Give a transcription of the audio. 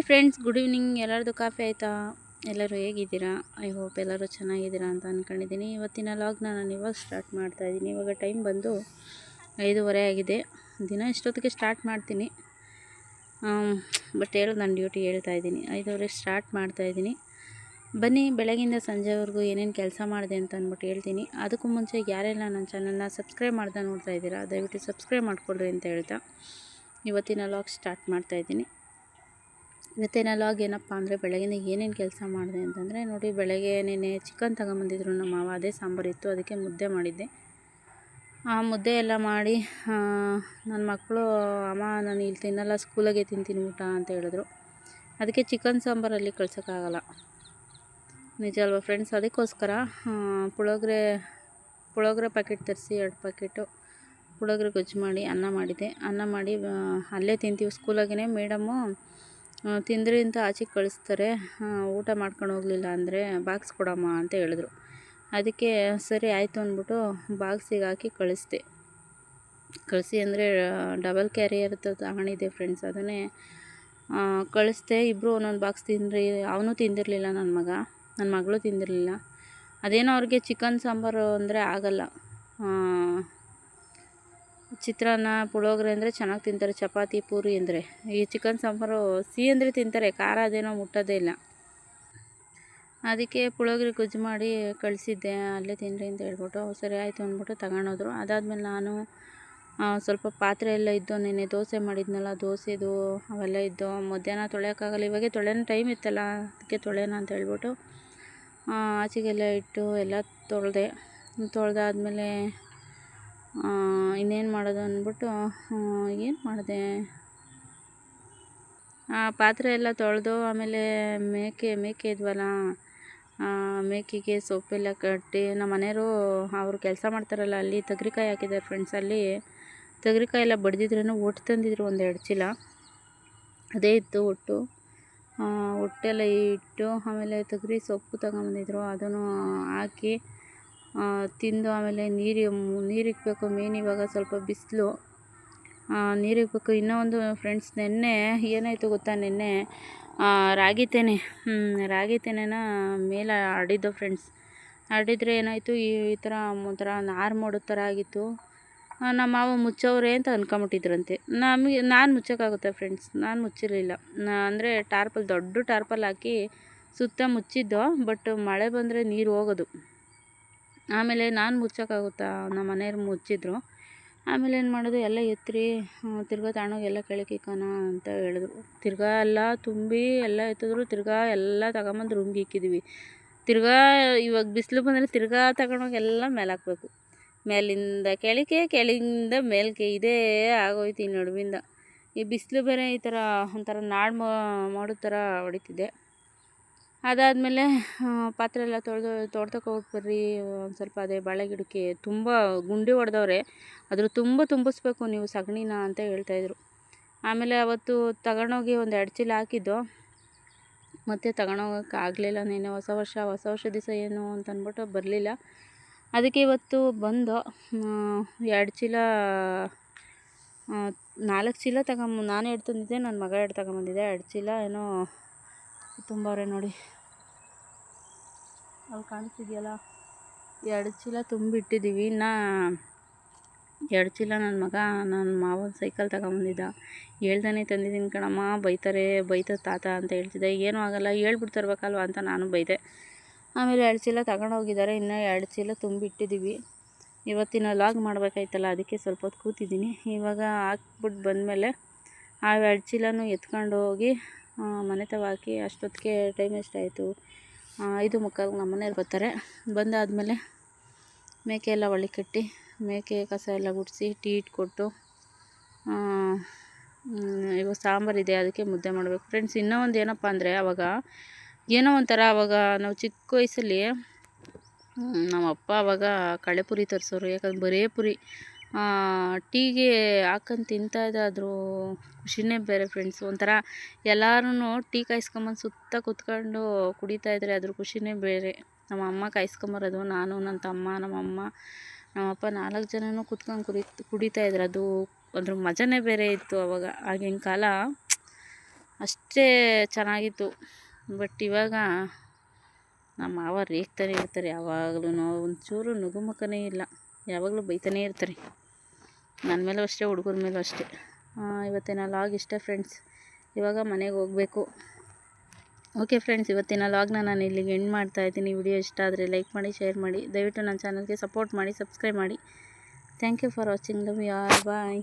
Hi friends good evening ಎಲ್ಲರದು coffee ಆಯಿತಾ? ಎಲ್ಲರೂ ಹೇಗಿದ್ದೀರಾ? ಐ ಹೋಪ್ ಎಲ್ಲರೂ ಚೆನ್ನಾಗಿದ್ದೀರಾ ಅಂತ ಅಂದ್ಕೊಂಡಿದ್ದೀನಿ ಇವತ್ತಿನ ಲಾಗ್ನ ನಾನು ಇವಾಗ ಸ್ಟಾರ್ಟ್ ಮಾಡ್ತಾ ಇದ್ದೀನಿ. ಇವಾಗ ಟೈಮ್ ಬಂದು ಐದೂವರೆ ಆಗಿದೆ. ದಿನ ಇಷ್ಟೊತ್ತಿಗೆ ಸ್ಟಾರ್ಟ್ ಮಾಡ್ತೀನಿ. ಬಟ್ ಹೇಳೋದು ನಾನು ಡ್ಯೂಟಿ ಹೇಳ್ತಾ ಇದ್ದೀನಿ. ಐದೂವರೆ ಸ್ಟಾರ್ಟ್ ಮಾಡ್ತಾ ಇದ್ದೀನಿ. ಬನ್ನಿ, ಬೆಳಗಿಂದ ಸಂಜೆವರೆಗೂ ಏನೇನು ಕೆಲಸ ಮಾಡಿದೆ ಅಂತ ಅಂದ್ಬಿಟ್ಟು ಹೇಳ್ತೀನಿ. ಅದಕ್ಕೂ ಮುಂಚೆ ಯಾರೆಲ್ಲ ನನ್ನ ಚಾನಲ್ನ ಸಬ್ಸ್ಕ್ರೈಬ್ ಮಾಡ್ದೆ ನೋಡ್ತಾ ಇದ್ದೀರಾ, ದಯವಿಟ್ಟು ಸಬ್ಸ್ಕ್ರೈಬ್ ಮಾಡಿಕೊಡ್ರಿ ಅಂತ ಹೇಳ್ತಾ ಇವತ್ತಿನ ಲಾಗ್ ಸ್ಟಾರ್ಟ್ ಮಾಡ್ತಾ ಇದ್ದೀನಿ. ಇವತ್ತಿನ ಲಾಗ್ ಏನಪ್ಪ ಅಂದರೆ ಬೆಳಗಿನ ಏನೇನು ಕೆಲಸ ಮಾಡಿದೆ ಅಂತಂದರೆ ನೋಡಿ ಬೆಳಗ್ಗೆ ನೆನೆ ಚಿಕನ್ ತಗೊಂಬಂದಿದ್ರು ನಮ್ಮ ಮಾವ, ಅದೇ ಸಾಂಬಾರಿತ್ತು ಅದಕ್ಕೆ ಮುದ್ದೆ ಮಾಡಿದ್ದೆ. ಆ ಮುದ್ದೆ ಎಲ್ಲ ಮಾಡಿ ನನ್ನ ಮಕ್ಕಳು ಅಮ್ಮ ನಾನು ಇಲ್ಲಿ ತಿನ್ನಲ್ಲ ಸ್ಕೂಲಾಗೆ ತಿಂತೀನಿ ಊಟ ಅಂತ ಹೇಳಿದ್ರು. ಅದಕ್ಕೆ ಚಿಕನ್ ಸಾಂಬಾರಲ್ಲಿ ಕಳ್ಸೋಕ್ಕಾಗಲ್ಲ. ನಿಜ ಅಲ್ವಾ ಫ್ರೆಂಡ್ಸ್ ಅದಕ್ಕೋಸ್ಕರ ಪುಳೋಗ್ರೆ ಪುಳೋಗ್ರೆ ಪ್ಯಾಕೆಟ್ ತರಿಸಿ, ಎರಡು ಪ್ಯಾಕೆಟು ಪುಳೋಗ್ರೆ ಗೊಜ್ಜು ಮಾಡಿ, ಅನ್ನ ಮಾಡಿದೆ ಅನ್ನ ಮಾಡಿ ಅಲ್ಲೇ ತಿಂತೀವಿ ಸ್ಕೂಲಾಗೇ ಮೇಡಮ್ಮು. ತಿಂದ್ರಿ ಅಂತ ಆಚೆಗೆ ಕಳಿಸ್ತಾರೆ. ಊಟ ಮಾಡ್ಕೊಂಡು ಹೋಗಲಿಲ್ಲ ಅಂದರೆ ಬಾಕ್ಸ್ ಕೊಡಮ್ಮ ಅಂತ ಹೇಳಿದ್ರು. ಅದಕ್ಕೆ ಸರಿ ಆಯಿತು ಅಂದ್ಬಿಟ್ಟು ಬಾಕ್ಸಿಗೆ ಹಾಕಿ ಕಳಿಸ್ದೆ. ಕಳಿಸಿ ಅಂದರೆ ಡಬಲ್ ಕ್ಯಾರಿಯರ್ ತಗೊಂಡಿದ್ದೆ ಫ್ರೆಂಡ್ಸ್ ಅದನ್ನೇ ಕಳಿಸ್ದೆ. ಇಬ್ಬರು ಒಂದೊಂದು ಬಾಕ್ಸ್ ತಿಂದ್ರಿ. ಅವನು ತಿಂದಿರಲಿಲ್ಲ ನನ್ನ ಮಗ. ನನ್ನ ಮಗಳು ತಿಂದಿರಲಿಲ್ಲ. ಅದೇನೋ ಅವ್ರಿಗೆ ಚಿಕನ್ ಸಾಂಬಾರು ಅಂದರೆ ಆಗಲ್ಲ. ಚಿತ್ರಾನ್ನ ಪುಳೋಗ್ರೆ ಅಂದರೆ ಚೆನ್ನಾಗಿ ತಿಂತಾರೆ. ಚಪಾತಿ, ಪೂರಿ ಅಂದರೆ. ಈ ಚಿಕನ್ ಸಾಂಬಾರು ಸಿಹಿ ಅಂದರೆ ತಿಂತಾರೆ. ಖಾರ ಅದೇನೋ ಮುಟ್ಟೋದೇ ಇಲ್ಲ. ಅದಕ್ಕೆ ಪುಳೋಗ್ರೆ ಗೊಜ್ಜು ಮಾಡಿ ಕಳಿಸಿದ್ದೆ. ಅಲ್ಲೇ ತಿನ್ನಿರಿ ಅಂತ ಹೇಳ್ಬಿಟ್ಟು ಸರಿ ಆಯಿತು ಅಂದ್ಬಿಟ್ಟು ತಗೊಂಡೋದ್ರು. ಅದಾದಮೇಲೆ ನಾನು ಸ್ವಲ್ಪ ಪಾತ್ರೆ ಎಲ್ಲ ಇದ್ದು ನೆನೆ ದೋಸೆ ಮಾಡಿದ್ನಲ್ಲ, ದೋಸೆದು ಅವೆಲ್ಲ ಇದ್ದು, ಮಧ್ಯಾಹ್ನ ತೊಳೆಯೋಕ್ಕಾಗಲ್ಲ. ಇವಾಗೆ ತೊಳೆಯೋ ಟೈಮ್ ಇತ್ತಲ್ಲ, ಅದಕ್ಕೆ ತೊಳೆಯೋಣ ಅಂತ ಹೇಳ್ಬಿಟ್ಟು ಆಚೆಗೆಲ್ಲ ಇಟ್ಟು ಎಲ್ಲ ತೊಳೆದೆ. ತೊಳೆದಾದ್ಮೇಲೆ ಇನ್ನೇನು ಮಾಡೋದು ಅಂದ್ಬಿಟ್ಟು ಏನು ಮಾಡಿದೆ? ಪಾತ್ರೆ ಎಲ್ಲ ತೊಳೆದು ಆಮೇಲೆ ಮೇಕೆ ಮೇಕೆ ಇದ್ವಲ್ಲ ಮೇಕೆಗೆ ಸೊಪ್ಪೆಲ್ಲ ಕಟ್ಟಿ, ನಮ್ಮ ಮನೆಯವರು ಅವರು ಕೆಲಸ ಮಾಡ್ತಾರಲ್ಲ, ಅಲ್ಲಿ ತಗ್ರಿಕಾಯಿ ಹಾಕಿದ್ದಾರೆ ಫ್ರೆಂಡ್ಸ್ ಅಲ್ಲಿ. ತಗ್ರಿಕಾಯಿ ಎಲ್ಲ ಬಡ್ದಿದ್ರೂ ಒಟ್ಟು ತಂದಿದ್ರು ಒಂದು ಎರಡು ಚೀಲ. ಅದೇ ಇತ್ತು ಒಟ್ಟು. ಒಟ್ಟೆಲ್ಲ ಇಟ್ಟು ಆಮೇಲೆ ತೊಗರಿ ಸೊಪ್ಪು ತಗೊಂಬಂದಿದ್ರು, ಅದನ್ನು ಹಾಕಿ ತಿಂದು ಆಮೇಲೆ ನೀರು ನೀರಿಕ್ಬೇಕು ಮೇನ್ ಇವಾಗ ಸ್ವಲ್ಪ ಬಿಸಿಲು. ನೀರಿಕ್ಬೇಕು ಇನ್ನೂ ಒಂದು ಫ್ರೆಂಡ್ಸ್ ನೆನ್ನೆ ಏನಾಯಿತು ಗೊತ್ತಾ? ನೆನ್ನೆ ರಾಗಿ ತೆನೆ. ರಾಗಿ ತೆನೆನ ಮೇಲೆ ಆಡಿದ್ದು ಫ್ರೆಂಡ್ಸ್ ಆಡಿದ್ರೆ ಏನಾಯಿತು? ಈ ಥರ ಒಂಥರ ನಾರು ಮಾಡೋ ಥರ ಆಗಿತ್ತು ನಮ್ಮ ಮಾವ ಮುಚ್ಚವ್ರೆ ಅಂತ ಅಂದ್ಕೊಂಬಿಟ್ಟಿದ್ರಂತೆ ನಮಗೆ, ನಾನು ಮುಚ್ಚೋಕ್ಕಾಗುತ್ತೆ ಫ್ರೆಂಡ್ಸ್ ನಾನು ಮುಚ್ಚಿರಲಿಲ್ಲ. ಅಂದರೆ ಟಾರ್ಪಲ್, ದೊಡ್ಡ ಟಾರ್ಪಲ್ ಹಾಕಿ ಸುತ್ತ ಮುಚ್ಚಿದ್ದು ಬಟ್ ಮಳೆ ಬಂದರೆ ನೀರು ಹೋಗೋದು. ಆಮೇಲೆ ನಾನು ಮುಚ್ಚೋಕ್ಕಾಗುತ್ತಾ? ನಮ್ಮ ಮನೆಯವ್ರು ಮುಚ್ಚಿದ್ರು. ಆಮೇಲೆ ಏನು ಮಾಡೋದು? ಎಲ್ಲ ಎತ್ತಿರಿ ತಿರ್ಗಾ ತಗೊಂಡೋಗಿ ಎಲ್ಲ ಕೆಳಗೆ ಇಕ್ಕೋಣ ಅಂತ ಹೇಳಿದ್ರು. ತಿರ್ಗಾ ಎಲ್ಲ ತುಂಬಿ ಎಲ್ಲ ಎತ್ತಿದ್ರು. ತಿರ್ಗಾ ಎಲ್ಲ ತಗೊಂಬಂದು ರೂಮ್ಗೆ ಇಕ್ಕಿದ್ವಿ. ತಿರ್ಗಾ ಇವಾಗ ಬಿಸಿಲು ಬಂದರೆ ತಿರ್ಗಾ ತಗೊಂಡೋಗಿ ಎಲ್ಲ ಮೇಲೆ ಹಾಕ್ಬೇಕು. ಮೇಲಿಂದ ಕೆಳಗೆ ಕೆಳಗಿಂದ ಮೇಲ್ಕೆ ಇದೇ ಆಗೋಯ್ತು ಈ ನಡುವಿಂದ. ಈ ಬಿಸಿಲು ಬೇರೆ ಈ ಥರ ಒಂಥರ ನಾಡು ಮಾಡೋ ಥರ ಹೊಡಿತಿದೆ. ಅದಾದಮೇಲೆ ಪಾತ್ರೆ ಎಲ್ಲ ತೊಳೆದು ತೊಡ್ತಕ್ಕೆ ಹೋಗ್ಬರ್ರಿ ಬರ್ರಿ ಒಂದು ಸ್ವಲ್ಪ ಅದೇ ಬಾಳೆ ಗಿಡಕ್ಕೆ ತುಂಬ ಗುಂಡಿ ಹೊಡೆದವ್ರೆ, ಅದ್ರ ತುಂಬ ತುಂಬಿಸ್ಬೇಕು ನೀವು ಸಗಣಿನ ಅಂತ ಹೇಳ್ತಾಯಿದ್ರು ಆಮೇಲೆ ಅವತ್ತು ತಗೊಂಡೋಗಿ ಒಂದು ಎರಡು ಚೀಲ ಹಾಕಿದ್ದು. ಮತ್ತೆ ತಗೊಂಡೋಗಕ್ಕೆ ಆಗಲಿಲ್ಲ, ನೀನು ಹೊಸ ವರ್ಷ ಹೊಸ ವರ್ಷ ದಿವಸ ಏನು ಅಂತ ಅಂದ್ಬಿಟ್ಟು ಬರಲಿಲ್ಲ. ಅದಕ್ಕೆ ಇವತ್ತು ಬಂದು ಎರಡು ಚೀಲ ನಾಲ್ಕು ಚೀಲ ತಗೊಂಬ, ನಾನು ಎರಡು ತಂದಿದ್ದೆ ನನ್ನ ಮಗ ಎರಡು ತಗೊಂಬಂದಿದ್ದೆ, ಎರಡು ಚೀಲ ಏನೋ ತುಂಬವ್ರೆ ನೋಡಿ. ಅಲ್ಲಿ ಕಾಣಿಸ್ತಿದೆಯಲ್ಲ? ಎರಡು ಚೀಲ ತುಂಬಿಟ್ಟಿದ್ದೀವಿ. ಇನ್ನು ಎರಡು ಚೀಲ ನನ್ನ ಮಗ ನನ್ನ ಮಾವನ ಸೈಕಲ್ ತಗೊಂಬಂದಿದ್ದ. ಹೇಳ್ದಾನೆ ತಂದಿದ್ದೀನಿ ಕಣಮ್ಮ, ಬೈತಾರೆ ಬೈತ ತಾತ ಅಂತ ಹೇಳ್ತಿದ್ದೆ. ಏನೂ ಆಗಲ್ಲ ಹೇಳ್ಬಿಡ್ತಿರ್ಬೇಕಲ್ವ ಅಂತ ನಾನು ಬೈದೆ. ಆಮೇಲೆ ಎರಡು ಚೀಲ ತಗೊಂಡೋಗಿದ್ದಾರೆ ಇನ್ನೂ ಎರಡು ಚೀಲ ತುಂಬಿಟ್ಟಿದ್ದೀವಿ. ಇವತ್ತಿನ ಲಾಗ್ ಮಾಡಬೇಕಾಯ್ತಲ್ಲ, ಅದಕ್ಕೆ ಸ್ವಲ್ಪ ಹೊತ್ತು ಕೂತಿದ್ದೀನಿ. ಇವಾಗ ಹಾಕ್ಬಿಟ್ಟು ಬಂದಮೇಲೆ ಆ ಎರಡು ಚೀಲನೂ ಎತ್ಕೊಂಡು ಹೋಗಿ ಮನೆ ತವ ಹಾಕಿ ಅಷ್ಟೊತ್ತಿಗೆ ಟೈಮ್ ಎಷ್ಟಾಯಿತು? ಐದು ಮುಕ್ಕಾಲು ನಮ್ಮ ಮನೆಯವ್ರು ಬರ್ತಾರೆ. ಬಂದಾದಮೇಲೆ ಮೇಕೆ ಎಲ್ಲ ಒಳ್ಳೆ ಕಟ್ಟಿ, ಮೇಕೆ ಕಸ ಎಲ್ಲ ಗುಡಿಸಿ ಟೀ ಇಟ್ಕೊಟ್ಟು ಇವಾಗ ಸಾಂಬಾರಿದೆ ಅದಕ್ಕೆ ಮುದ್ದೆ ಮಾಡಬೇಕು. ಫ್ರೆಂಡ್ಸ್ ಇನ್ನೂ ಒಂದು ಏನಪ್ಪ ಅಂದರೆ ಅವಾಗ ಏನೋ ಒಂಥರ ಅವಾಗ ನಾವು ಚಿಕ್ಕ ವಯಸ್ಸಲ್ಲಿ ನಮ್ಮ ಅಪ್ಪ ಅವಾಗ ಕಳೆಪುರಿ ತರಿಸೋರು, ಯಾಕಂದ್ರೆ ಬರೇ ಪುರಿ. ಟೀಗೆ ಹಾಕೊಂಡು ಅದ್ರ ಖುಷಿನೇ ಬೇರೆ ಫ್ರೆಂಡ್ಸ್ ಒಂಥರ ಎಲ್ಲರೂ ಟೀ ಕಾಯಿಸ್ಕೊಂಬಂದು ಸುತ್ತ ಕೂತ್ಕೊಂಡು ಕುಡಿತಾಯಿದ್ರೆ ಅದ್ರ ಖುಷಿನೇ ಬೇರೆ. ನಮ್ಮ ಅಮ್ಮ ಕಾಯಿಸ್ಕೊಂಬರೋದು, ನಾನು ನನ್ನ ತಮ್ಮ ನಮ್ಮ ಅಮ್ಮ ನಮ್ಮಪ್ಪ ನಾಲ್ಕು ಜನನೂ ಕುತ್ಕೊಂಡು ಕುಡಿ ಕುಡಿತಾಯಿದ್ರು ಅದು ಅದ್ರ ಮಜಾನೇ ಬೇರೆ ಇತ್ತು ಅವಾಗ. ಆಗಿನ ಕಾಲ ಅಷ್ಟೇ ಚೆನ್ನಾಗಿತ್ತು. ಬಟ್ ಇವಾಗ ನಮ್ಮ ಮಾವ ರೇಗ್ತಾನೆ ಇರ್ತಾರೆ. ಯಾವಾಗಲೂ ಒಂಚೂರು ನುಗುಮುಖನೇ ಇಲ್ಲ. ಯಾವಾಗಲೂ ಬೈತಾನೇ ಇರ್ತಾರೆ. ನನ್ನ ಮೇಲೂ ಅಷ್ಟೇ, ಹುಡುಗರ ಮೇಲೂ ಅಷ್ಟೇ. ಇವತ್ತಿನ ಲಾಗ್ ಇಷ್ಟೇ ಫ್ರೆಂಡ್ಸ್ ಇವಾಗ ಮನೆಗೆ ಹೋಗಬೇಕು. ಓಕೆ ಫ್ರೆಂಡ್ಸ್ ಇವತ್ತಿನ ಲಾಗ್ನ ನಾನು ಇಲ್ಲಿಗೆ ಎಂಡ್ ಮಾಡ್ತಾ ಇದ್ದೀನಿ. ವಿಡಿಯೋ ಇಷ್ಟ ಆದರೆ ಲೈಕ್ ಮಾಡಿ ಶೇರ್ ಮಾಡಿ. ದಯವಿಟ್ಟು ನನ್ನ ಚಾನಲ್ಗೆ ಸಪೋರ್ಟ್ ಮಾಡಿ ಸಬ್ಸ್ಕ್ರೈಬ್ ಮಾಡಿ. Thank you for watching love ಯಾರ್ ಬಾಯ್